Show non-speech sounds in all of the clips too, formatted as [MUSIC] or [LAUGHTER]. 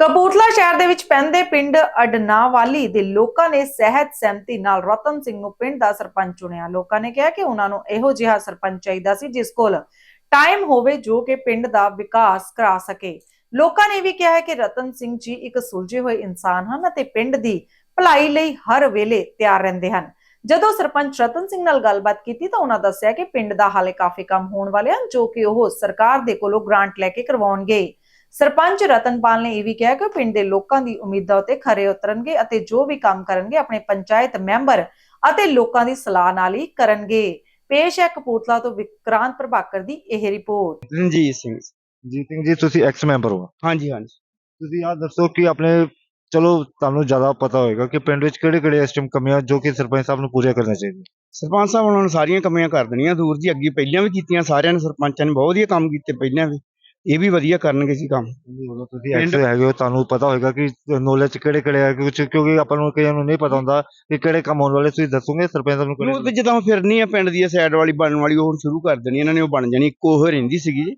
ਕਪੂਰਥਲਾ ਸ਼ਹਿਰ ਦੇ ਵਿੱਚ ਪੈਂਦੇ ਪਿੰਡ ਅਡਨਾਵਾਲੀ ਦੇ ਲੋਕਾਂ ਨੇ ਸਹਿਤ ਸਹਿਮਤੀ ਨਾਲ ਰਤਨ ਸਿੰਘ ਨੂੰ ਪਿੰਡ ਦਾ ਸਰਪੰਚ ਚੁਣਿਆ। ਲੋਕਾਂ ਨੇ ਕਿਹਾ ਕਿ ਉਹਨਾਂ ਨੂੰ ਇਹੋ ਜਿਹਾ ਸਰਪੰਚ ਚਾਹੀਦਾ ਸੀ ਜਿਸ ਕੋਲ ਟਾਈਮ ਹੋਵੇ ਜੋ ਕਿ ਪਿੰਡ ਦਾ ਵਿਕਾਸ ਕਰਾ ਸਕੇ। ਲੋਕਾਂ ਨੇ ਵੀ ਕਿਹਾ ਹੈ ਕਿ ਰਤਨ ਸਿੰਘ ਜੀ ਇੱਕ ਸੁਲਝੇ ਹੋਏ ਇਨਸਾਨ ਹਨ ਅਤੇ ਪਿੰਡ ਦੀ ਭਲਾਈ ਲਈ ਹਰ ਵੇਲੇ ਤਿਆਰ ਰਹਿੰਦੇ ਹਨ। ਜਦੋਂ ਸਰਪੰਚ ਰਤਨ ਸਿੰਘ ਨਾਲ ਗੱਲਬਾਤ ਕੀਤੀ ਤਾਂ ਉਹਨਾਂ ਦੱਸਿਆ ਕਿ ਪਿੰਡ ਦਾ ਹਾਲੇ ਕਾਫੀ ਕੰਮ ਹੋਣ ਵਾਲੇ ਹਨ ਜੋ ਕਿ ਉਹ ਸਰਕਾਰ ਦੇ ਕੋਲੋਂ ਗ੍ਰਾਂਟ ਲੈ ਕੇ ਕਰਵਾਉਣਗੇ। ਸਰਪੰਚ ਰਤਨਪਾਲ ਨੇ ਇਹ ਵੀ ਕਿਹਾ ਕਿ ਪਿੰਡ ਦੇ ਲੋਕਾਂ ਦੀ ਉਮੀਦਾਂ ਉਤੇ ਖਰੇ ਉਤਰਨਗੇ ਅਤੇ ਜੋ ਵੀ ਕੰਮ ਕਰਨਗੇ ਆਪਣੇ ਪੰਚਾਇਤ ਮੈਂਬਰ ਅਤੇ ਲੋਕਾਂ ਦੀ ਸਲਾਹ ਨਾਲ ਹੀ ਕਰਨਗੇ। ਪੇਸ਼ ਹੈ ਕਪੂਰਥਲਾ ਤੋਂ ਵਿਕਰਾਂਤ ਪ੍ਰਭਾਕਰ ਦੀ ਇਹ ਰਿਪੋਰਟ। ਰਣਜੀਤ ਸਿੰਘ ਜੀਤ ਸਿੰਘ ਜੀ ਤੁਸੀਂ ਐਕਸ ਮੈਂਬਰ ਹੋ। ਹਾਂਜੀ ਹਾਂਜੀ। ਤੁਸੀਂ ਆਹ ਦੱਸੋ ਕਿ ਆਪਣੇ ਚਲੋ ਤੁਹਾਨੂੰ ਜ਼ਿਆਦਾ ਪਤਾ ਹੋਏਗਾ ਕਿ ਪਿੰਡ ਵਿੱਚ ਕਿਹੜੇ ਕਿਹੜੇ ਇਸ ਟਾਈਮ ਕਮੀਆਂ ਜੋ ਕਿ ਸਰਪੰਚ ਸਾਹਿਬ ਨੂੰ ਪੂਰੀਆਂ ਕਰਨੀਆਂ ਚਾਹੀਦੀਆਂ। ਸਰਪੰਚ ਸਾਹਿਬ ਉਹਨਾਂ ਨੇ ਸਾਰੀਆਂ ਕਮੀਆਂ ਕਰ ਦੇਣੀਆਂ ਦੂਰ ਜੀ ਅੱਗੇ ਪਹਿਲਾਂ ਵੀ ਕੀਤੀਆਂ ਸਾਰਿਆਂ ਨੇ ਸਰਪੰਚਾਂ ਨੇ ਬਹੁਤ ਵਧੀਆ ਕੰਮ ਕੀਤੇ ਪਹਿਲਾਂ ਵੀ। ਇਹ ਵੀ ਵਧੀਆ ਕਰਨਗੇ ਜੀ ਕੰਮ। ਤੁਸੀਂ ਐਕਸ ਹੈਗੇ ਹੋ ਤੁਹਾਨੂੰ ਪਤਾ ਹੋਏਗਾ ਕਿ ਨੌਲੇਜ ਕਿਹੜੇ ਕਿਹੜੇ ਹੈ ਕੁਝ ਕਿਉਂਕਿ ਆਪਾਂ ਨੂੰ ਕਈਆਂ ਨੂੰ ਨਹੀਂ ਪਤਾ ਹੁੰਦਾ ਕਿ ਕਿਹੜੇ ਕੰਮ ਹੋਣ ਵਾਲੇ ਤੁਸੀਂ ਦੱਸੋਗੇ ਸਰਪੰਚ ਨੂੰ ਉਹ ਕਿਹੜੇ ਤੇ ਜਦੋਂ ਫਿਰਨੀ ਆ ਪਿੰਡ ਦੀ ਸਾਈਡ ਵਾਲੀ ਬਣਨ ਵਾਲੀ ਉਹ ਹੁਣ ਸ਼ੁਰੂ ਕਰ ਦੇਣੀ ਇਹਨਾਂ ਨੇ ਉਹ ਬਣ ਜਾਣੀ ਇੱਕੋ ਹੋ ਰਹਿੰਦੀ ਸੀਗੀ। ਜੀ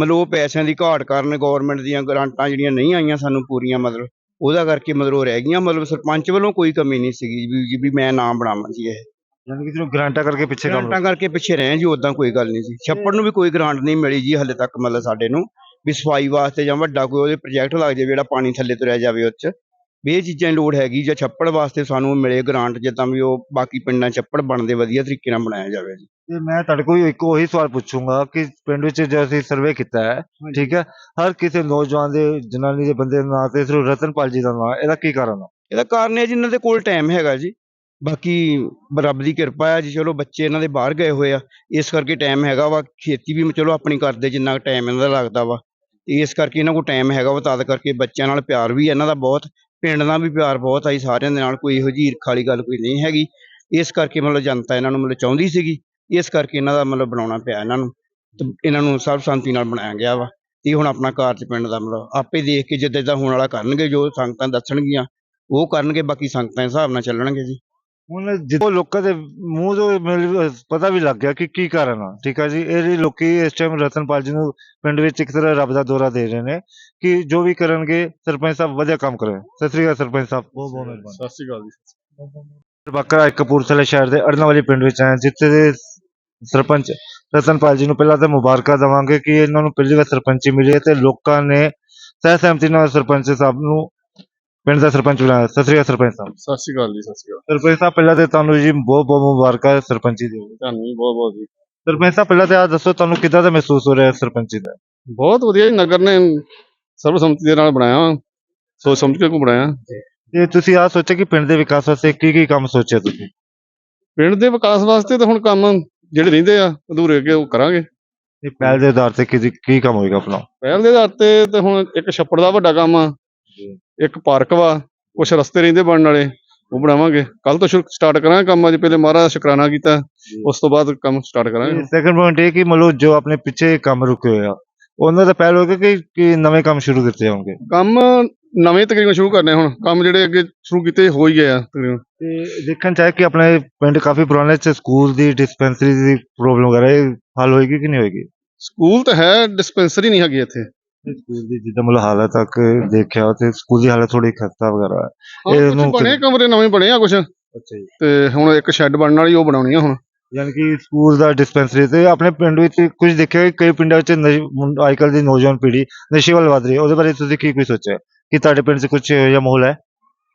ਮਤਲਬ ਉਹ ਪੈਸਿਆਂ ਦੀ ਘਾਟ ਕਾਰਨ ਗਵਰਨਮੈਂਟ ਦੀਆਂ ਗ੍ਰਾਂਟਾਂ ਜਿਹੜੀਆਂ ਨਹੀਂ ਆਈਆਂ ਸਾਨੂੰ ਪੂਰੀਆਂ ਮਤਲਬ ਉਹਦਾ ਕਰਕੇ ਮਤਲਬ ਉਹ ਰਹਿ ਗਈਆਂ ਮਤਲਬ ਸਰਪੰਚ ਵੱਲੋਂ ਕੋਈ ਕਮੀ ਨਹੀਂ ਸੀਗੀ ਵੀ ਮੈਂ ਨਾਮ ਬਣਾਵਾਂ ਜੀ ਇਹ। ਯਾਨੀ ਕਿ ਤੁਹਾਨੂੰ ਗਰੰਟਾ ਕਰਕੇ ਪਿੱਛੇ ਕੰਮ ਗ੍ਰਾਂਟਾਂ ਕਰਕੇ ਪਿੱਛੇ ਰਹੇ ਜੀ ਉਦਾਂ ਕੋਈ ਗੱਲ ਨਹੀਂ ਸੀ ਛੱਪੜ ਨੂੰ ਵੀ ਕੋਈ ਗ੍ਰਾਂਟ ਨਹੀਂ ਮਿਲੀ ਜੀ ਹਲੇ ਤੱਕ ਮਤਲਬ ਸਾਡੇ ਨੂੰ ਵੀ ਸਫ਼ਾਈ ਵਾਸਤੇ ਜਾਂ ਵੱਡਾ ਕੋਈ ਉਹਦੇ ਪ੍ਰੋਜੈਕਟ ਲੱਗ ਜਾਵੇ ਜਿਹੜਾ ਪਾਣੀ ਥੱਲੇ ਤੁਰਿਆ ਜਾਵੇ ਉਹ 'ਚ। ਵੀ ਇਹ ਚੀਜ਼ਾਂ ਦੀ ਲੋੜ ਹੈਗੀ ਜਾਂ ਛੱਪੜ ਵਾਸਤੇ ਸਾਨੂੰ ਮਿਲੇ ਗ੍ਰਾਂਟ ਜਿੱਦਾਂ ਵੀ ਉਹ ਬਾਕੀ ਪਿੰਡਾਂ 'ਚ ਛੱਪੜ ਬਣਦੇ ਵਧੀਆ ਤਰੀਕੇ ਨਾਲ ਬਣਾਇਆ ਜਾਵੇ ਜੀ। ਤੇ ਮੈਂ ਤੁਹਾਡੇ ਕੋਲ ਇੱਕ ਉਹੀ ਸਵਾਲ ਪੁੱਛੂੰਗਾ ਕਿ ਪਿੰਡ ਵਿੱਚ ਜੋ ਅਸੀਂ ਸਰਵੇ ਕੀਤਾ ਹੈ ਠੀਕ ਹੈ ਹਰ ਕਿਸੇ ਨੌਜਵਾਨ ਦੇ ਜਨਾਨੀ ਦੇ ਬੰਦੇ ਦੇ ਨਾਂ ਤੇ ਸਿਰਫ ਰਤਨਪਾਲ ਜੀ ਦਾ ਨਾਂ ਇਹਦਾ ਕੀ ਕਾਰਨ ਹੈ ਇਹਦਾ ਕਾਰਨ ਇਹ ਜਿਨ੍ਹਾਂ ਦੇ ਕੋਲ ਟਾਈਮ ਹੈਗਾ ਜੀ। ਬਾਕੀ ਰੱਬ ਦੀ ਕਿਰਪਾ ਹੈ ਜੀ, ਚਲੋ ਬੱਚੇ ਇਹਨਾਂ ਦੇ ਬਾਹਰ ਗਏ ਹੋਏ ਆ। ਇਸ ਕਰਕੇ ਟਾਈਮ ਹੈਗਾ ਵਾ, ਖੇਤੀ ਵੀ ਚਲੋ ਆਪਣੀ ਕਰਦੇ ਜਿੰਨਾ ਟਾਈਮ ਇਹਨਾਂ ਦਾ ਲੱਗਦਾ ਵਾ। ਇਸ ਕਰਕੇ ਇਹਨਾਂ ਕੋਲ ਟਾਈਮ ਹੈਗਾ ਵਾ, ਤਦ ਕਰਕੇ ਬੱਚਿਆਂ ਨਾਲ ਪਿਆਰ ਵੀ ਇਹਨਾਂ ਦਾ ਬਹੁਤ, ਪਿੰਡ ਨਾਲ ਵੀ ਪਿਆਰ ਬਹੁਤ ਆਈ ਸਾਰਿਆਂ ਦੇ ਨਾਲ ਕੋਈ ਇਹੋ ਜਿਹੀ ਈਰਖਾ ਵਾਲੀ ਗੱਲ ਕੋਈ ਨਹੀਂ ਹੈਗੀ। ਇਸ ਕਰਕੇ ਮਤਲਬ ਜਨਤਾ ਇਹਨਾਂ ਨੂੰ ਮਤਲਬ ਚਾਹੁੰਦੀ ਸੀਗੀ, ਇਸ ਕਰਕੇ ਇਹਨਾਂ ਦਾ ਮਤਲਬ ਬਣਾਉਣਾ ਪਿਆ ਇਹਨਾਂ ਨੂੰ, ਤੇ ਇਹਨਾਂ ਨੂੰ ਸਰਬਸੰਮਤੀ ਨਾਲ ਬਣਾਇਆ ਗਿਆ ਵਾ। ਤੇ ਹੁਣ ਆਪਣਾ ਕਾਰਜ ਪਿੰਡ ਦਾ ਮਤਲਬ ਆਪੇ ਦੇਖ ਕੇ ਜਿੱਦਾਂ ਜਿੱਦਾਂ ਹੋਣ ਵਾਲਾ ਕਰਨਗੇ, ਜੋ ਸੰਗਤਾਂ ਦੱਸਣਗੀਆਂ, ਉਹ ਕਰਨਗੇ, ਬਾਕੀ ਸੰਗਤਾਂ ਦੇ ਹਿਸਾਬ ਨਾਲ ਚੱਲਣਗੇ ਜੀ। ਹੁਣ ਜਦੋਂ ਲੋਕਾਂ ਦੇ ਮੂੰਹ ਤੋਂ ਪਤਾ ਵੀ ਲੱਗ ਗਿਆ ਕਿ ਕੀ ਕਾਰਨ ਆ ਠੀਕ ਆ ਜੀ? ਇਹ ਲਈ ਲੋਕੀ ਇਸ ਟਾਈਮ ਰਤਨਪਾਲ ਜੀ ਨੂੰ ਪਿੰਡ ਵਿੱਚ ਇੱਕ ਤਰ੍ਹਾਂ ਰੱਬ ਦਾ ਦੌਰਾ ਦੇ ਰਹੇ ਨੇ ਕਿ ਜੋ ਵੀ ਕਰਨਗੇ ਸਰਪੰਚ ਸਾਹਿਬ ਵਧੀਆ ਕੰਮ ਕਰੇ। ਸਤਿ ਸ੍ਰੀ ਅਕਾਲ ਸਰਪੰਚ ਸਾਹਿਬ। ਬਹੁਤ ਬਹੁਤ ਮਿਹਰਬਾਨੀ। ਸਤਿ ਸ਼੍ਰੀ ਅਕਾਲ ਜੀ। ਬਾਕਰਾ ਕਪੂਰਥਲੇ ਸ਼ਹਿਰ ਦੇ ਅੜਨਾਵਾਲੀ ਪਿੰਡ ਵਿੱਚ ਆਏ ਹਾਂ, ਜਿੱਥੇ ਦੇ ਸਰਪੰਚ ਰਤਨਪਾਲ ਜੀ ਨੂੰ ਪਹਿਲਾਂ ਤਾਂ ਮੁਬਾਰਕਾਂ ਦਵਾਂਗੇ ਕਿ ਇਹਨਾਂ ਨੂੰ ਪਹਿਲੀ ਵਾਰ ਸਰਪੰਚੀ ਮਿਲੀ ਹੈ ਤੇ ਲੋਕਾਂ ਨੇ ਸਹਿ ਸਹਿਮਤੀ ਨਾਲ ਸਰਪੰਚ ਸਾਹਿਬ ਨੂੰ ਪਿੰਡ ਦਾ ਸਰਪੰਚ ਬਣਾਇਆ ਸਤਿ ਸ੍ਰੀ ਅਕਾਲ ਸਰਪੰਚ ਸਾਹਿਬ। ਸਤਿ ਸ਼੍ਰੀ ਅਕਾਲ ਜੀ ਸਤਿ ਸ਼੍ਰੀ ਅਕਾਲ। ਸਰਪੰਚ ਸਾਹਿਬ ਪਹਿਲਾਂ ਤੇ ਤੁਹਾਨੂੰ ਜੀ ਬਹੁਤ ਬਹੁਤ ਮੁਬਾਰਕਾਂ ਸਰਪੰਚੀ ਦੀ। ਤੁਹਾਨੂੰ ਵੀ ਬਹੁਤ ਬਹੁਤ ਜੀ। ਸਰਪੰਚ ਸਾਹਿਬ ਪਹਿਲਾਂ ਤੇ ਆ ਦੱਸੋ ਤੁਹਾਨੂੰ ਕਿੱਦਾਂ ਦਾ ਮਹਿਸੂਸ ਹੋ ਰਿਹਾ ਸਰਪੰਚੀ ਦਾ? ਬਹੁਤ ਵਧੀਆ ਜੀ ਨਗਰ ਨੇ ਸਰਬਸੰਮਤੀ ਦੇ ਨਾਲ ਬਣਾਇਆ। ਵਾ। ਸੋਚ ਸਮਝ ਕੇ ਕੋ ਬਣਾਇਆ? ਤੇ ਤੁਸੀਂ ਆ ਸੋਚਿਆ ਕਿ ਪਿੰਡ ਦੇ ਵਿਕਾਸ ਵਾਸਤੇ ਕੀ ਕੀ ਕੰਮ ਸੋਚਿਆ ਤੁਸੀਂ? ਪਿੰਡ ਦੇ ਵਿਕਾਸ ਵਾਸਤੇ ਤਾਂ ਹੁਣ ਕੰਮ ਜਿਹੜੇ ਰਹਿੰਦੇ ਆ ਅਧੂਰੇ ਅੱਗੇ ਉਹ ਕਰਾਂਗੇ। ਇਹ ਪਹਿਲ ਦੇ ਆਧਾਰ ਤੇ ਕੀ ਕੀ ਕੰਮ ਹੋਏਗਾ ਆਪਣਾ? ਪਹਿਲ ਦੇ ਆਧਾਰ ਤੇ ਤੇ ਹੁਣ ਇੱਕ ਛੱਪੜ ਦਾ ਵੱਡਾ ਕੰਮ ਆ। ਇੱਕ ਪਾਰਕ ਵਾ ਕੁਛ ਰਸਤੇ ਰਹਿੰਦੇ ਬਣਨ ਵਾਲੇ ਉਹ ਬਣਾਵਾਂਗੇ। ਕੱਲ ਤੋਂ ਸਟਾਰਟ ਕਰਾਂਗੇ ਕੰਮ ਅੱਜ ਪਹਿਲੇ ਮਹਾਰਾਜ ਸ਼ੁਕਰਾਨਾ ਕੀਤਾ ਉਸ ਤੋਂ ਬਾਅਦ ਕੰਮ ਸਟਾਰਟ ਕਰਾਂਗੇ। ਸੈਕੰਡ ਪੁਆਇੰਟ ਇਹ ਕਿ ਮਤਲਬ ਜੋ ਆਪਣੇ ਪਿੱਛੇ ਕੰਮ ਰੁਕੇ ਹੋਏ ਆ ਉਹਨਾਂ ਦਾ ਪਹਿਲ ਹੋਏਗਾ ਕਿ ਕਿ ਨਵੇਂ ਕੰਮ ਸ਼ੁਰੂ ਕੀਤੇ ਜਾਣਗੇ ਕੰਮ ਨਵੇਂ ਤਕਰੀਬਨ ਸ਼ੁਰੂ ਕਰਨੇ ਹੁਣ ਕੰਮ ਜਿਹੜੇ ਅੱਗੇ ਸ਼ੁਰੂ ਕੀਤੇ ਹੋ ਹੀ ਗਏ ਆ ਤਕਰੀਬਨ। ਤੇ ਦੇਖਣ ਚਾਹੇ ਕਿ ਆਪਣੇ ਪਿੰਡ ਕਾਫੀ ਪੁਰਾਣੇ ਚ ਸਕੂਲ ਦੀ ਡਿਸਪੈਂਸਰੀ ਦੀ ਪ੍ਰੋਬਲਮ ਵਗੈਰਾ ਹੱਲ ਹੋਏਗੀ ਕਿ ਨਹੀਂ ਹੋਏਗੀ? ਸਕੂਲ ਤਾਂ ਹੈ ਡਿਸਪੈਂਸਰੀ ਨਹੀਂ ਹੈਗੀ ਇੱਥੇ। ਸਕੂਲ ਦੀ ਜਿੱਦਾਂ ਮਤਲਬ ਹਾਲਤ ਤੱਕ ਦੇਖਿਆ ਤੇ ਸਕੂਲ ਦੀ ਹਾਲਤ ਥੋੜੀ ਖਸਤਾ ਵਗੈਰਾ। ਹੈ ਹਾਂ, ਇਹ ਕੁਛ ਨੂੰ ਬਣੇ ਕਮਰੇ ਨਵੇਂ ਬਣੇ ਆ ਕੁਛ। ਅੱਛਾ ਜੀ। ਤੇ ਹੁਣ ਇੱਕ ਸ਼ੈੱਡ ਬਣਨ ਵਾਲੀ ਉਹ ਬਣਾਉਣੀ ਆ ਹੁਣ। ਯਾਨੀ ਕਿ ਸਕੂਲ ਦਾ ਡਿਸਪੈਂਸਰੀ ਤੇ ਆਪਣੇ ਪਿੰਡ ਵਿੱਚ ਕੁਝ ਦੇਖਿਆ ਕਿ ਕਈ ਪਿੰਡਾਂ ਵਿੱਚ ਅੱਜ ਕੱਲ੍ਹ ਦੀ ਨੌਜਵਾਨ ਪੀੜ੍ਹੀ ਨਸ਼ੇ ਵੱਲ ਵੱਧ ਰਹੀ ਹੈ। ਉਹਦੇ ਬਾਰੇ ਤੁਸੀਂ ਕੀ ਕੁਝ ਸੋਚਿਆ? ਕਿ ਤੁਹਾਡੇ ਪਿੰਡ 'ਚ ਕੁਝ ਇਹੋ ਜਿਹਾ ਮਾਹੌਲ ਹੈ?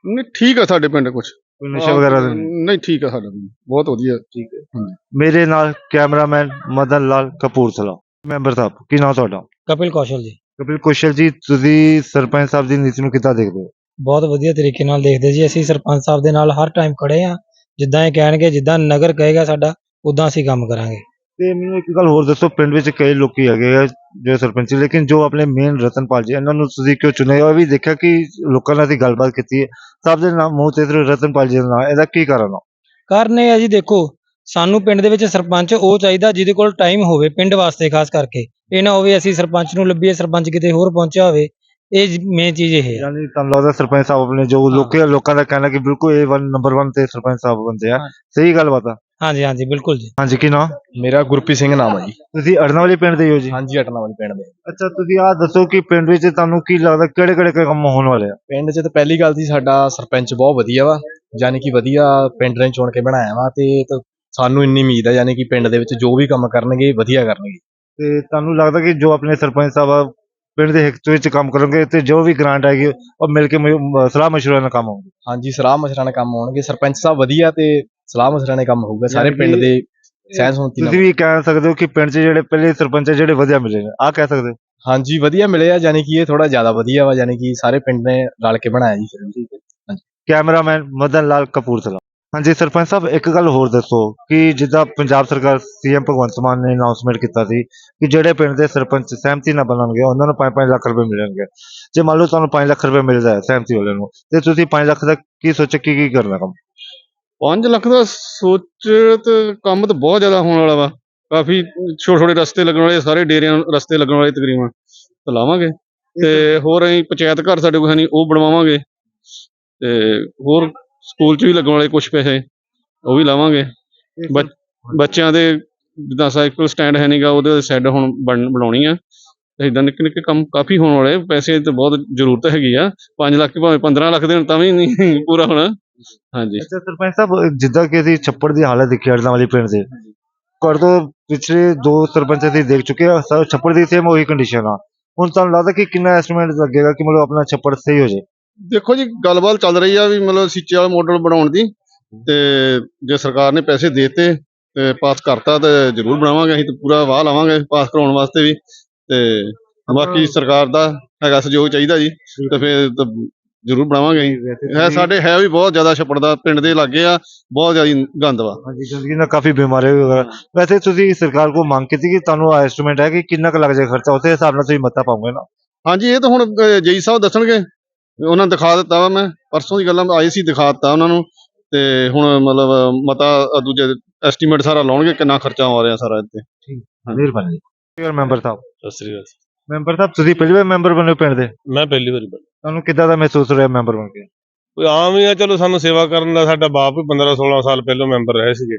ਨਹੀਂ ਠੀਕ ਆ ਸਾਡੇ ਪਿੰਡ ਕੁਛ। ਕੋਈ ਨਸ਼ਾ ਵਗੈਰਾ ਨਹੀਂ? ਨਹੀਂ ਠੀਕ ਆ ਸਾਡਾ ਬਹੁਤ ਵਧੀਆ। ਠੀਕ ਹੈ। ਮੇਰੇ ਨਾਲ ਕੈਮਰਾਮੈਨ ਮਦਨ ਲਾਲ ਕਪੂਰਥਲਾ। ਮੈਂਬਰ ਸਾਹਿਬ ਕੀ ਨਾਮ ਤੁਹਾਡਾ? ਕਪਿਲ ਕੌਸ਼ਲ ਜੀ। ਕਪਿਲ ਕੁਸ਼ਲ ਜੀ ਤੁਸੀਂ ਸਰਪੰਚ ਸਾਹਿਬ ਦੀ ਨੀਤੀ ਨੂੰ ਕਿੱਦਾਂ ਦੇਖਦੇ ਹੋ? ਬਹੁਤ ਵਧੀਆ ਤਰੀਕੇ ਨਾਲ ਦੇਖਦੇ ਜੀ ਅਸੀਂ ਸਰਪੰਚ ਸਾਹਿਬ ਦੇ ਨਾਲ ਹਰ ਟਾਈਮ ਖੜੇ ਆ ਜਿੱਦਾਂ ਇਹ ਕਹਿਣਗੇ ਜਿੱਦਾਂ ਨਗਰ ਕਹੇਗਾ ਸਾਡਾ ਉਦਾਂ ਅਸੀਂ ਕੰਮ ਕਰਾਂਗੇ। ਤੇ ਮੈਨੂੰ ਇੱਕ ਗੱਲ ਹੋਰ ਦੱਸੋ ਪਿੰਡ ਵਿੱਚ ਕਈ ਲੋਕੀ ਹੈਗੇ ਆ ਜੋ ਸਰਪੰਚੀ ਲੇਕਿਨ ਜੋ ਆਪਣੇ ਮੇਨ ਰਤਨਪਾਲ ਜੀ ਇਹਨਾਂ ਨੂੰ ਤੁਸੀਂ ਕਿਉਂ ਚੁਣਿਆ? ਉਹ ਵੀ ਦੇਖਿਆ ਕਿ ਲੋਕਾਂ ਨਾਲ ਅਸੀਂ ਗੱਲਬਾਤ ਕੀਤੀ ਹੈ। ਸਭ ਦੇ ਨਾਮ ਮੂੰਹ ਤੇ ਸਿਰਫ ਰਤਨਪਾਲ ਜੀ ਦਾ ਨਾਮ ਇਹਦਾ ਕੀ ਕਾਰਨ ਆ? ਕਾਰਨ ਇਹ ਆ ਜੀ ਦੇਖੋ ਸਾਨੂੰ ਪਿੰਡ ਦੇ ਵਿੱਚ ਸਰਪੰਚ ਉਹ ਚਾਹੀਦਾ ਜਿਹਦੇ ਕੋਲ ਟਾਈਮ ਹੋਵੇ ਪਿੰਡ ਵਾਸਤੇ ਖਾਸ ਕਰਕੇ। ਇਹ ਨਾ ਹੋਵੇ ਅਸੀਂ ਸਰਪੰਚ ਨੂੰ ਲੱਭੀਏ ਸਰਪੰਚ ਕਿਤੇ ਹੋਰ ਪਹੁੰਚਿਆ ਹੋਵੇ ਇਹ ਮੇਨ ਚੀਜ਼ ਇਹ ਹੈ। ਯਾਨੀ ਤੁਹਾਨੂੰ ਲੱਗਦਾ ਸਰਪੰਚ ਸਾਹਿਬ ਆਪਣੇ ਜੋ ਲੋਕਾਂ ਲੋਕਾਂ ਦਾ ਕਹਿਣਾ ਕਿ ਬਿਲਕੁਲ A1 ਨੰਬਰ 1 ਤੇ ਸਰਪੰਚ ਸਾਹਿਬ ਬੰਦੇ ਆ। ਹਾਂ। ਸਹੀ ਗੱਲ ਬਾਤ ਆ। ਹਾਂਜੀ ਹਾਂਜੀ ਬਿਲਕੁਲ ਜੀ। ਹਾਂਜੀ ਕੀ ਨਾਮ ਮੇਰਾ ਗੁਰਪ੍ਰੀਤ ਸਿੰਘ ਨਾਮ ਹੈ ਜੀ। ਤੁਸੀਂ ਅੜਨਾਵਾਲੀ ਪਿੰਡ ਦੇ ਹੋ ਜੀ। ਹਾਂਜੀ ਅਟਨਾਵਾਲੀ ਪਿੰਡ ਦੇ। ਅੱਛਾ ਤੁਸੀਂ ਆਹ ਦੱਸੋ ਕਿ ਪਿੰਡ ਵਿੱਚ ਤੁਹਾਨੂੰ ਕੀ ਲੱਗਦਾ ਕਿਹੜੇ ਕਿਹੜੇ ਕੰਮ ਹੋਣ ਵਾਲੇ ਆ? ਪਿੰਡ 'ਚ ਤਾਂ ਪਹਿਲੀ ਗੱਲ ਸੀ ਸਾਡਾ ਸਰਪੰਚ ਬਹੁਤ ਵਧੀਆ ਵਾ ਯਾਨੀ ਕਿ ਵਧੀਆ ਪਿੰਡ ਨੇ ਚੁਣ ਕੇ ਬਣਾਇਆ ਵਾ ਤੇ ਤਾਂ ਸਾਨੂੰ ਇੰਨੀ ਉਮੀਦ ਹੈ ਯਾਨੀ ਕਿ ਪਿੰਡ ਦੇ ਵਿੱਚ ਜੋ ਵੀ ਕੰਮ ਕਰਨਗੇ ਵਧੀਆ ਕਰਨਗੇ। ਤੇ ਤੁਹਾਨੂੰ ਲੱਗਦਾ ਕਿ ਜੋ ਆਪਣੇ ਸਰਪੰਚ ਸਾਹਿਬ ਆ ਪਿੰਡ ਦੇ ਹਿੱਤ ਵਿੱਚ ਕੰਮ ਕਰਨਗੇ ਤੇ ਜੋ ਵੀ ਗ੍ਰਾਂਟ ਆਏਗੀ ਉਹ ਮਿਲ ਕੇ ਮ- ਮ- ਸਲਾਹ ਮਸ਼ਵਰਾ ਨਾਲ ਕੰਮ ਹੋਊਗਾ ਹਾਂਜੀ ਸਲਾਹ ਮਸ਼ਵਰਾ ਨਾਲ ਕੰਮ ਹੋਣਗੇ। ਸਰਪੰਚ ਸਾਹਿਬ ਵਧੀਆ ਤੇ ਸਲਾਹ ਮਸ਼ਵਰਾ ਨਾਲ ਕੰਮ ਹੋਊਗਾ। ਸਾਰੇ ਯਾਨੀ ਪਿੰਡ ਕਿ ਦੇ ਸਹਿ ਸੁਣਤੀ ਤੁਸੀਂ ਨਾਲ ਵੀ ਕਹਿ ਸਕਦੇ ਹੋ ਕਿ ਪਿੰਡ 'ਚ ਜਿਹੜੇ ਪਹਿਲੇ ਸਰਪੰਚ ਆ ਜਿਹੜੇ ਵਧੀਆ ਮਿਲੇ ਨੇ। ਆਹ ਕਹਿ ਸਕਦੇ ਹੋ? ਹਾਂਜੀ ਵਧੀਆ ਮਿਲਿਆ ਯਾਨੀ ਕਿ ਇਹ ਥੋੜਾ ਜ਼ਿਆਦਾ ਵਧੀਆ ਵਾ ਯਾਨੀ ਕਿ ਸਾਰੇ ਪਿੰਡ ਨੇ ਰਲ ਕੇ ਬਣਾਇਆ ਜੀ। ਫਿਰ ਕੈਮਰਾਮੈਨ ਮਦਨ ਲਾਲ ਕਪੂਰਥਲਾ। ਹਾਂਜੀ, ਸਰਪੰਚ ਸਾਹਿਬ, ਇੱਕ ਗੱਲ ਹੋਰ ਦੱਸੋ ਕਿ ਜਿੱਦਾਂ ਪੰਜਾਬ ਸਰਕਾਰ ਸੀਐਮ ਭਗਵੰਤ ਮਾਨ ਨੇ ਅਨਾਉਂਸਮੈਂਟ ਕੀਤਾ ਸੀ ਕਿ ਜਿਹੜੇ ਪਿੰਡ ਦੇ ਸਰਪੰਚ ਸਹਿਮਤੀ ਨਾਲ ਬਣਨਗੇ, ਉਹਨਾਂ ਨੂੰ 5-5 ਲੱਖ ਰੁਪਏ ਮਿਲਣਗੇ। ਜੇ ਮੰਨ ਲਓ ਤੁਹਾਨੂੰ 5 ਲੱਖ ਰੁਪਏ ਮਿਲਦਾ ਹੈ ਸਹਿਮਤੀ ਵਾਲੇ ਨੂੰ, ਤੇ ਤੁਸੀਂ 5 ਲੱਖ ਦਾ ਕੀ ਸੋਚੋ, ਕੀ ਕੀ ਕਰਨਾ ਕੰਮ? 5 ਲੱਖ ਦਾ ਸੋਚ ਤੇ ਕੰਮ ਤਾਂ ਬਹੁਤ ਜ਼ਿਆਦਾ ਹੋਣ ਵਾਲਾ ਵਾ। ਕਾਫੀ ਛੋਟੇ ਛੋਟੇ ਰਸਤੇ ਲੱਗਣ ਵਾਲੇ, ਸਾਰੇ ਡੇਰਿਆਂ ਰਸਤੇ ਲੱਗਣ ਵਾਲੇ ਤਕਰੀਬਨ ਤੇ ਲਾਵਾਂਗੇ। ਤੇ ਹੋਰ ਅਸੀਂ ਪੰਚਾਇਤ ਘਰ ਸਾਡੇ ਕੋਲ ਹੈ ਨਹੀਂ, ਉਹ ਬਣਵਾਵਾਂਗੇ। ਤੇ ਹੋਰ ਸਕੂਲ 'ਚ ਵੀ ਲੱਗਣ ਵਾਲੇ ਕੁਝ ਪੈਸੇ ਉਹ ਵੀ ਲਾਵਾਂਗੇ। ਬੱਚ- ਬੱਚਿਆਂ ਦੇ ਜਿੱਦਾਂ ਸਾਈਕਲ ਸਟੈਂਡ ਹੈ ਨਹੀਂਗਾ ਉਹਦੇ ਸੈੱਡ ਹੁਣ ਬਣ- ਬਣਾਉਣੀ ਆ। ਇਦਾਂ ਨਿੱਕੇ ਨਿੱਕੇ ਕੰਮ ਕਾਫੀ ਹੋਣ ਵਾਲੇ ਪੈਸੇ ਤੇ ਬਹੁਤ ਜ਼ਰੂਰਤ ਹੈਗੀ ਆ। 5 ਲੱਖ ਭਾਵੇਂ 15 ਲੱਖ ਦੇਣ ਤਾਂ ਵੀ ਨਹੀਂ [LAUGHS] ਪੂਰਾ ਹੋਣਾ। ਹਾਂਜੀ। ਅੱਛਾ ਸਰਪੰਚ ਸਾਹਿਬ ਜਿੱਦਾਂ ਕਿ ਅਸੀਂ ਛੱਪੜ ਦੀ ਹਾਲਤ ਦੇਖੀ ਅੜਨਾ ਵਾਲੀ ਪਿੰਡ ਦੇ ਘਰ ਤੋਂ ਪਿਛਲੇ ਦੋ ਸਰਪੰਚ ਅਸੀਂ ਦੇਖ ਚੁੱਕੇ ਆ ਛੱਪੜ ਦੀ ਸੇਮ ਉਹੀ ਕੰਡੀਸ਼ਨ ਆ। ਹੁਣ ਤੁਹਾਨੂੰ ਲੱਗਦਾ ਕਿ ਕਿੰਨਾ ਐਸਟੀਮੇਟ ਲੱਗੇਗਾ ਕਿ ਮਤਲਬ ਆਪਣਾ ਛੱਪੜ ਸਹੀ ਹੋ ਜਾਏ? ਦੇਖੋ ਜੀ ਗੱਲਬਾਤ ਚੱਲ ਰਹੀ ਆ ਵੀ ਮਤਲਬ ਸੀਚੇ ਵਾਲਾ ਮਾਡਲ ਬਣਾਉਣ ਦੀ ਤੇ ਜੇ ਸਰਕਾਰ ਨੇ ਪੈਸੇ ਦੇਤੇ ਤੇ ਪਾਸ ਕਰਤਾ ਤੇ ਜ਼ਰੂਰ ਬਣਾਵਾਂਗੇ ਅਸੀਂ ਤੇ ਪੂਰਾ ਵਾਹ ਲਾਵਾਂਗੇ ਪਾਸ ਕਰਾਉਣ ਵਾਸਤੇ ਵੀ ਤੇ ਬਾਕੀ ਸਰਕਾਰ ਦਾ ਹੈਗਾ ਸਹਿਯੋਗ ਚਾਹੀਦਾ ਜੀ ਤੇ ਫਿਰ ਤਾਂ ਜ਼ਰੂਰ ਬਣਾਵਾਂਗੇ ਅਸੀਂ। ਹੈ ਸਾਡੇ ਹੈ ਵੀ ਬਹੁਤ ਜ਼ਿਆਦਾ ਛੱਪੜ ਦਾ ਪਿੰਡ ਦੇ ਲਾਗੇ ਆ ਬਹੁਤ ਜ਼ਿਆਦਾ ਗੰਦ ਵਾ। ਹਾਂਜੀ ਗੰਦਗੀ ਨਾਲ ਕਾਫੀ ਬਿਮਾਰੀ ਵਗੈਰਾ। ਵੈਸੇ ਤੁਸੀਂ ਸਰਕਾਰ ਕੋਲ ਮੰਗ ਕੀਤੀ ਕਿ ਤੁਹਾਨੂੰ ਐਸਟੀਮੇਟ ਹੈ ਕਿ ਕਿੰਨਾ ਕੁ ਲੱਗ ਜਾਏ ਖਰਚਾ ਉਸੇ ਹਿਸਾਬ ਨਾਲ ਤੁਸੀਂ ਮਤਾ ਪਾਉਂਗੇ ਨਾ। ਹਾਂਜੀ ਇਹ ਤਾਂ ਹੁਣ ਜਈ ਸਾਹਿਬ ਦੱਸਣਗੇ। ਉਹਨਾਂ ਨੇ ਦਿਖਾ ਦਿੱਤਾ ਵਾ ਮੈਂ ਪਰਸੋਂ ਦੀ ਗੱਲਾਂ ਆਈ ਸੀ ਦਿਖਾ ਦਿੱਤਾ ਉਹਨਾਂ ਨੂੰ ਤੇ ਹੁਣ ਮਤਲਬ ਮਤਾ ਦੂਜੇ ਐਸਟੀਮੇਟ ਸਾਰਾ ਲਾਉਣਗੇ ਕਿੰਨਾ ਖਰਚਾ ਆ ਰਿਹਾ ਸਾਰਾ ਇੱਥੇ। ਮਿਹਰਬਾਨੀ। ਜੀ ਮੈਂਬਰ ਸਾਹਿਬ। ਸਤਿ ਸ੍ਰੀ ਅਕਾਲ। ਮੈਂਬਰ ਸਾਹਿਬ ਤੁਸੀਂ ਪਹਿਲੀ ਵਾਰ ਮੈਂਬਰ ਬਣੇ ਹੋ ਪਿੰਡ ਦੇ? ਮੈਂ ਪਹਿਲੀ ਵਾਰੀ ਬਣ ਤੁਹਾਨੂੰ ਕਿੱਦਾਂ ਦਾ ਮਹਿਸੂਸ ਹੋ ਰਿਹਾ ਮੈਂਬਰ ਬਣ ਕੇ? ਕੋਈ ਆਮ ਹੀ ਆ ਚਲੋ ਸਾਨੂੰ ਸੇਵਾ ਕਰਨ ਦਾ ਸਾਡਾ ਬਾਪ ਵੀ 15 16 ਸਾਲ ਪਹਿਲਾਂ ਮੈਂਬਰ ਰਹੇ ਸੀਗੇ।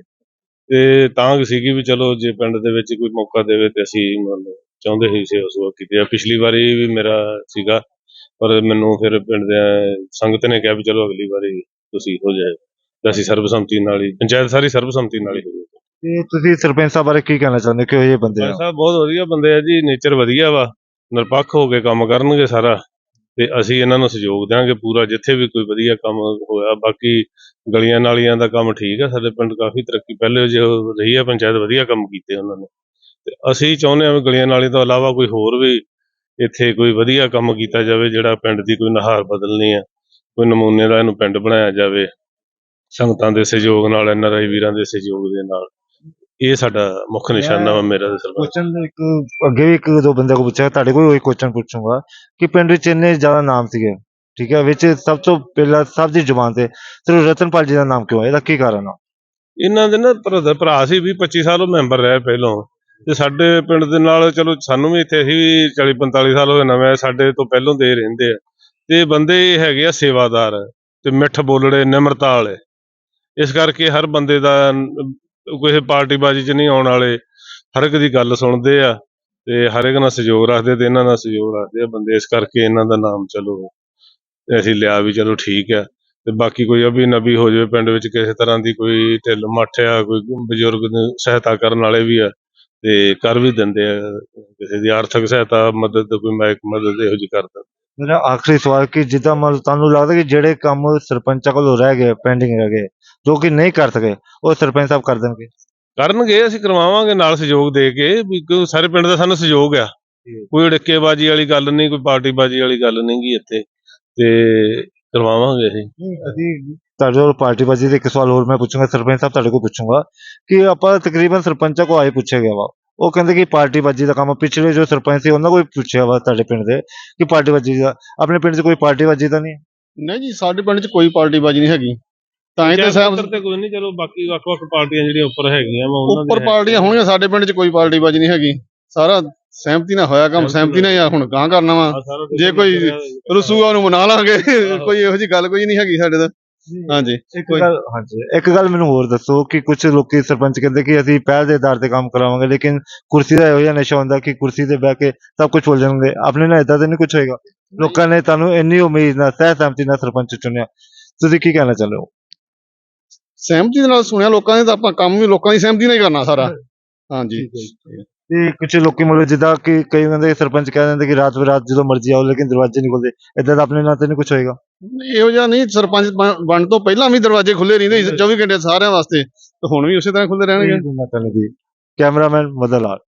ਤੇ ਤਾਂ ਕਿ ਸੀਗੀ ਵੀ ਚਲੋ ਜੇ ਪਿੰਡ ਦੇ ਵਿੱਚ ਕੋਈ ਮੌਕਾ ਦੇਵੇ ਤੇ ਅਸੀਂ ਮਤਲਬ ਚਾਹੁੰਦੇ ਸੀ ਸੇਵਾ ਸੁਵਾ ਕੀਤੀ ਆ। ਪਿਛਲੀ ਵਾਰੀ ਵੀ ਮੇਰਾ ਸੀਗਾ ਪਰ ਮੈਨੂੰ ਫਿਰ ਪਿੰਡ ਦੇ ਸੰਗਤ ਨੇ ਕਿਹਾ ਵੀ ਚਲੋ ਅਗਲੀ ਵਾਰੀ ਤੁਸੀਂ ਹੋ ਜਾਏ ਤੇ ਅਸੀਂ ਸਰਬਸੰਮਤੀ ਨਾਲ ਹੀ ਪੰਚਾਇਤ ਸਾਰੀ ਸਰਬਸੰਮਤੀ ਨਾਲ ਹੀ ਹੋਈ ਤੇ ਤੁਸੀਂ ਸਰਪੰਚ ਸਾਹਿਬ ਬਾਰੇ ਕੀ ਕਹਿਣਾ ਚਾਹੁੰਦੇ ਕਿ ਇਹ ਬੰਦੇ ਆ? ਸਾਹਿਬ ਬਹੁਤ ਵਧੀਆ ਬੰਦੇ ਆ ਜੀ ਨੇਚਰ ਵਧੀਆ ਵਾ। ਨਿਰਪੱਖ ਹੋ ਕੇ ਕੰਮ ਕਰਨਗੇ ਸਾਰਾ। ਤੇ ਅਸੀਂ ਇਹਨਾਂ ਨੂੰ ਸਹਿਯੋਗ ਦਿਆਂਗੇ ਪੂਰਾ ਜਿੱਥੇ ਵੀ ਕੋਈ ਵਧੀਆ ਕੰਮ ਹੋਇਆ। ਬਾਕੀ ਗਲੀਆਂ ਨਾਲੀਆਂ ਦਾ ਕੰਮ ਠੀਕ ਆ ਸਾਡੇ ਪਿੰਡ ਕਾਫੀ ਤਰੱਕੀ ਪਹਿਲੇ ਜੋ ਰਹੀ ਆ ਪੰਚਾਇਤ ਵਧੀਆ ਕੰਮ ਕੀਤੇ ਉਹਨਾਂ ਨੇ। ਤੇ ਅਸੀਂ ਚਾਹੁੰਦੇ ਹਾਂ ਵੀ ਗਲੀਆਂ ਨਾਲੀਆਂ ਤੋਂ ਇਲਾਵਾ ਕੋਈ ਹੋਰ ਵੀ ਇੱਥੇ ਕੋਈ ਵਧੀਆ ਕੰਮ ਕੀਤਾ ਜਾਵੇ ਜਿਹੜਾ ਪਿੰਡ ਦੀ ਕੋਈ ਨਹਾਰ ਬਦਲਣੀ ਆ ਕੋਈ ਨਮੂਨੇ ਦਾ ਇਹਨੂੰ ਪਿੰਡ ਬਣਾਇਆ ਜਾਵੇ ਸੰਗਤਾਂ ਦੇ ਸਹਿਯੋਗ ਨਾਲ ਐਨਆਰਆਈ ਵੀਰਾਂ ਦੇ ਸਹਿਯੋਗ ਦੇ ਨਾਲ ਇਹ ਸਾਡਾ ਮੁੱਖ ਨਿਸ਼ਾਨਾ ਵਾ ਮੇਰਾ ਤੇ ਸਰਪੰਚ ਕੁਐਸਚਨ ਇੱਕ ਅੱਗੇ ਵੀ ਇੱਕ ਦੋ ਬੰਦੇ ਕੋ ਪੁੱਛਿਆ ਤੁਹਾਡੇ ਕੋਲ ਉਹੀ ਕੁਐਸਚਨ ਪੁੱਛੂੰਗਾ ਕਿ ਪਿੰਡ ਵਿੱਚ ਇੰਨੇ ਜ਼ਿਆਦਾ ਨਾਮ ਸੀਗੇ ਠੀਕ ਹੈ ਵਿੱਚ ਸਭ ਤੋਂ ਪਹਿਲਾਂ ਸਭ ਦੀ ਜ਼ੁਬਾਨ ਤੇ ਸਿਰਫ ਰਤਨਪਾਲ ਜੀ ਦਾ ਨਾਮ ਕਿਉਂ ਹੈ ਇਹਦਾ ਕੀ ਕਾਰਨ ਆ? ਇਹਨਾਂ ਦੇ ਨਾ ਭਰਾ ਭਰਾ ਸੀ ਵੀ 25 ਸਾਲ ਉਹ ਮੈਂਬਰ ਰਹੇ ਪਹਿਲੋਂ। ਤੇ ਸਾਡੇ ਪਿੰਡ ਦੇ ਨਾਲ ਚਲੋ ਸਾਨੂੰ ਵੀ ਇੱਥੇ ਅਸੀਂ ਵੀ 40 45 ਸਾਲ ਹੋਏ ਨਵੇਂ ਸਾਡੇ ਤੋਂ ਪਹਿਲੋਂ ਦੇ ਰਹਿੰਦੇ ਆ। ਤੇ ਬੰਦੇ ਹੈਗੇ ਆ ਸੇਵਾਦਾਰ ਤੇ ਮਿੱਠ ਬੋਲੜੇ ਨਿਮਰਤਾ ਵਾਲੇ। ਇਸ ਕਰਕੇ ਹਰ ਬੰਦੇ ਦਾ ਅਮ, ਕਿਸੇ ਪਾਰਟੀਬਾਜ਼ੀ 'ਚ ਨਹੀਂ ਆਉਣ ਵਾਲੇ ਹਰ ਇੱਕ ਦੀ ਗੱਲ ਸੁਣਦੇ ਆ ਤੇ ਹਰ ਇੱਕ ਨਾਲ ਸਹਿਯੋਗ ਰੱਖਦੇ ਤੇ ਇਹਨਾਂ ਨਾਲ ਸਹਿਯੋਗ ਰੱਖਦੇ ਆ ਬੰਦੇ। ਇਸ ਕਰਕੇ ਇਹਨਾਂ ਦਾ ਨਾਮ ਚਲੋ ਅਸੀਂ ਲਿਆ ਵੀ ਚਲੋ ਠੀਕ ਆ। ਤੇ ਬਾਕੀ ਕੋਈ ਅਭੀ ਨਬੀ ਹੋ ਜਾਵੇ ਪਿੰਡ ਵਿੱਚ ਕਿਸੇ ਤਰ੍ਹਾਂ ਦੀ ਕੋਈ ਢਿੱਲ ਮੱਠ ਆ ਕੋਈ ਬਜ਼ੁਰਗ ਸਹਾਇਤਾ ਕਰਨ ਵਾਲੇ ਵੀ ਆ ਤੇ ਕਰ ਵੀ ਦਿੰਦੇ ਆ। ਕਿਸੇ ਦੀ ਆਰਥਿਕ ਸਹਾਇਤਾ ਮਦਦ ਕੋਈ ਮੈਂ ਮਦਦ ਇਹੋ ਜਿਹੀ ਕਰਦਾ ਮੇਰਾ ਆਖਰੀ ਸਵਾਲ ਕਿ ਜਿੱਦਾਂ ਮਤਲਬ ਤੁਹਾਨੂੰ ਲੱਗਦਾ ਕਿ ਜਿਹੜੇ ਕੰਮ ਸਰਪੰਚਾਂ ਕੋਲੋਂ ਰਹਿ ਗਏ ਪੈਂਡਿੰਗ ਰਹਿ ਗਏ ਜੋ ਕਿ ਨਹੀਂ ਕਰ ਸਕੇ ਉਹ ਸਰਪੰਚ ਸਾਹਿਬ ਕਰ ਦੇਣਗੇ? ਕਰਨਗੇ ਅਸੀਂ ਕਰਵਾਵਾਂਗੇ ਨਾਲ ਸਹਿਯੋਗ ਦੇ ਕੇ ਵੀ ਕਿਉਂ ਸਾਰੇ ਪਿੰਡ ਦਾ ਸਾਨੂੰ ਸਹਿਯੋਗ ਆ। ਕੋਈ ੜਿੱਕੇਬਾਜੀ ਵਾਲੀ ਗੱਲ ਨਹੀਂ ਕੋਈ ਪਾਰਟੀਬਾਜੀ ਵਾਲੀ ਗੱਲ ਨਹੀਂ ਗੀ ਇੱਥੇ ਤੇ ਕਰਵਾਵਾਂਗੇ ਅਸੀਂ। ਅਸੀਂ ਤੁਹਾਡੇ ਕੋਲ ਪਾਰਟੀ ਬਾਜੀ ਦੇ ਇੱਕ ਸਵਾਲ ਹੋਰ ਮੈਂ ਪੁੱਛੂੰਗਾ ਸਰਪੰਚ ਸਾਹਿਬ ਤੁਹਾਡੇ ਕੋਲ ਪੁੱਛੂੰਗਾ ਕਿ ਆਪਾਂ ਤਕਰੀਬਨ ਸਰਪੰਚਾਂ ਕੋ ਆਏ ਪੁੱਛਿਆ ਗਿਆ ਵਾ। ਉਹ ਕਹਿੰਦੇ ਕਿ ਪਾਰਟੀ ਬਾਜੀ ਦਾ ਕੰਮ ਪਿਛਲੇ ਜੋ ਸਰਪੰਚ ਸੀ ਉਹਨਾਂ ਕੋਲ ਵੀ ਪੁੱਛਿਆ ਵਾ ਤੁਹਾਡੇ ਪਿੰਡ ਦੇ ਕਿ ਪਾਰਟੀ ਬਾਜੀ ਦਾ ਆਪਣੇ ਪਿੰਡ 'ਚ ਕੋਈ ਪਾਰਟੀ ਬਾਜੀ ਤਾਂ ਨਹੀਂ? ਨਹੀਂ ਜੀ ਸਾਡੇ ਪਿੰਡ 'ਚ ਕੋਈ ਪਾਰਟੀਬਾਜ਼ੀ ਨਹੀਂ ਹੈਗੀ। ਤਾਂ ਹੀ ਤਾਂ ਸਾਹਿਬ ਤੇ ਕੋਈ ਨਹੀਂ ਚਲੋ ਬਾਕੀ ਵੱਖ-ਵੱਖ ਪਾਰਟੀਆਂ ਜਿਹੜੀਆਂ ਉੱਪਰ ਹੈਗੀਆਂ ਵਾ ਉਹਨਾਂ ਉੱਪਰ ਦੇ ਪਾਰਟੀਆਂ ਹੋਣਗੀਆਂ ਸਾਡੇ ਪਿੰਡ 'ਚ ਕੋਈ ਪਾਰਟੀਬਾਜ਼ੀ ਨਹੀਂ ਹੈਗੀ। ਸਾਰਾ ਸਹਿਮਤੀ ਨਾਲ ਹੋਇਆ ਕੰਮ ਸਹਿਮਤੀ ਨਾਲ ਹੀ ਆ ਹੁਣ ਗਾਂ ਕਰਨਾ ਵਾ। ਜੇ ਕੋਈ ਰਸੂਆ ਨੂੰ ਮਨਾ ਲਾਂਗੇ ਕੋਈ ਇਹੋ ਜੀ ਗੱਲ ਕੋਈ ਨਹੀਂ ਹੈਗੀ ਸਾਡੇ ਦਾ ਹਾਂਜੀ ਇੱਕ ਗੱਲ ਹਾਂਜੀ ਇੱਕ ਗੱਲ ਮੈਨੂੰ ਹੋਰ ਦੱਸੋ ਕਿ ਕੁਝ ਲੋਕੀ ਸਰਪੰਚ ਕਹਿੰਦੇ ਕਿ ਅਸੀਂ ਪਹਿਲ ਦੇ ਆਧਾਰ ਤੇ ਕੰਮ ਕਰਾਵਾਂਗੇ ਲੇਕਿਨ ਕੁਰਸੀ ਦਾ ਇਹੋ ਜਿਹਾ ਨਸ਼ਾ ਹੁੰਦਾ ਕਿ ਕੁਰਸੀ ਤੇ ਬਹਿ ਕੇ ਸਭ ਕੁਝ ਭੁੱਲ ਜਾਣਗੇ। ਆਪਣੇ ਨਾਲ ਇਦਾਂ ਤਾਂ ਨਹੀਂ ਕੁਝ ਹੋਏਗਾ? ਲੋਕਾਂ ਨੇ ਤੁਹਾਨੂੰ ਇੰਨੀ ਉਮੀਦ ਨਾਲ ਸਹਿ ਸਹਿਮਤੀ ਨਾਲ ਸਰਪੰਚ ਚੁਣਿਆ। ਤੁਸੀਂ ਕੀ ਕਹਿਣਾ ਚਾਹੁੰਦੇ ਹੋ? ਸਹਿਮਤੀ ਦੇ ਨਾਲ ਸੁਣਿਆ ਲੋਕਾਂ ਨੇ ਤਾਂ ਆਪਾਂ ਕੰਮ ਵੀ ਲੋਕਾਂ ਦੀ ਸਹਿਮਤੀ ਨਾਲ ਹੀ ਕਰਨਾ ਸਾਰਾ। ਹਾਂਜੀ। ਤੇ ਕੁਝ ਲੋਕੀ ਮਤਲਬ ਜਿੱਦਾਂ ਕਿ ਕਈ ਕਹਿੰਦੇ ਸਰਪੰਚ ਕਹਿ ਦਿੰਦੇ ਕਿ ਰਾਤ ਬਰਾਤ ਜਦੋਂ ਮਰਜ਼ੀ ਆਓ ਲੇਕਿਨ ਦਰਵਾਜ਼ੇ ਨਹੀਂ ਖੁੱਲਦੇ। ਇਦਾਂ ਦਾ ਆਪਣੇ ਨਾਲ ਤਾਂ ਨਹੀਂ ਕੁਝ ਹੋਏਗਾ। ਇਹੋ ਜਿਹਾ ਨਹੀਂ ਸਰਪੰਚ ਬਣ- ਬਣਨ ਤੋਂ ਪਹਿਲਾਂ ਵੀ ਦਰਵਾਜ਼ੇ ਖੁੱਲੇ ਰਹਿੰਦੇ ਸੀ 24 ਘੰਟੇ ਸਾਰਿਆਂ ਵਾਸਤੇ। ਤੇ ਹੁਣ ਵੀ ਉਸੇ ਤਰ੍ਹਾਂ ਖੁੱਲੇ ਰਹਿਣਗੇ। ਕੈਮਰਾਮੈਨ ਮਦਨ ਲਾਲ।